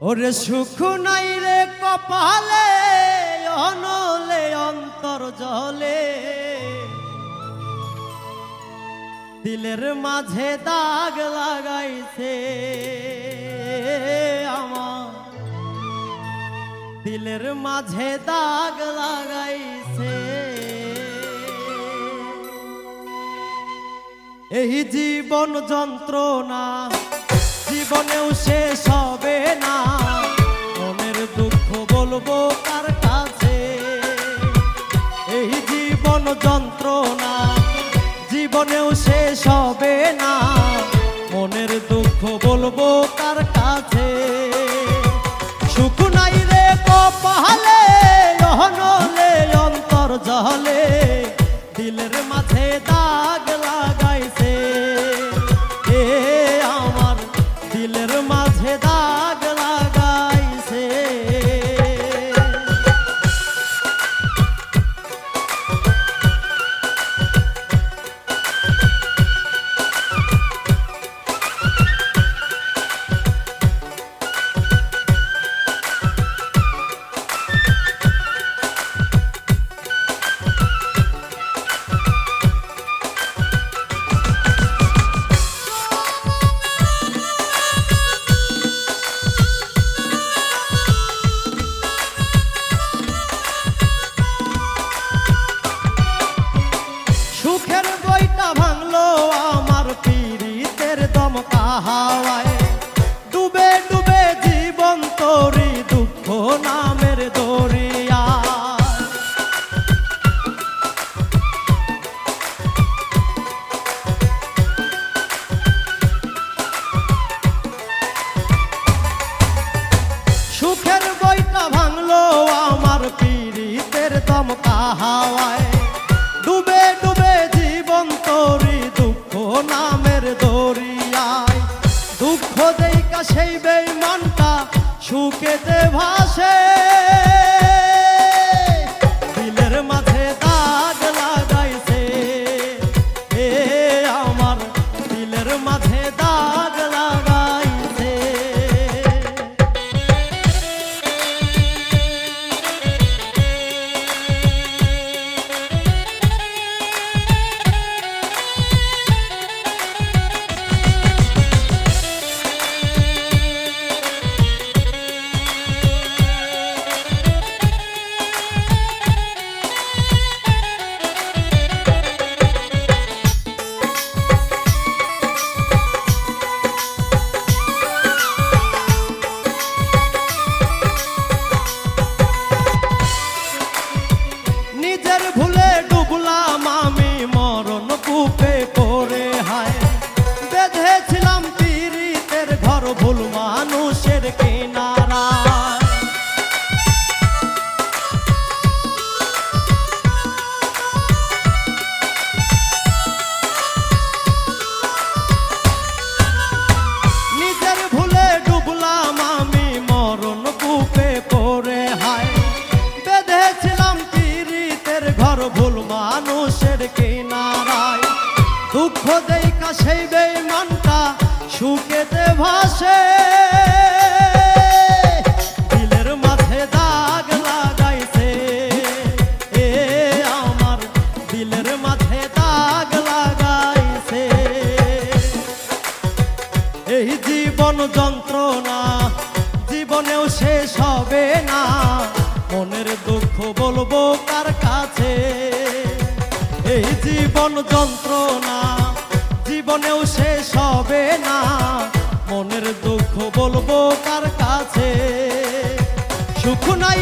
ওরে সুখ নাই রে কপালে, অনলে অন্তর জলে। দিলের মাঝে দাগ লাগাইছে আমার। দিলের মাঝে দাগ লাগাইছে। এই জীবন যন্ত্রণা, জীবনেও শেষ যন্ত্রণা, জীবনেও শেষ হবে না। মনের দুঃখ বলব কার কাছে। সুখ নাই রে কপালে অন্তর জলে দিলের মাঝে দাগ দমকা হাওয়ায়। ডুবে ডুবে জীবন তোরি দুঃখ নামের দরিয়ায়। দুঃখ দেইকা সেই বেইমানটা সুখেতে ভাসে। দেইকা সেই বেইমানটা সুখেতে ভাসে। দিলের মাঝে দাগ লাগাইছে। এ আমার দিলের মাঝে দাগ লাগাইছে। এই জীবন যন্ত্রণা জীবনেও শেষ হবে না। মনের দুঃখ বলব কার কাছে? এই জীবন যন্ত্রণা জীবনেও শেষ হবে না। মনের দুঃখ বলব কার কাছে? সুখ নাই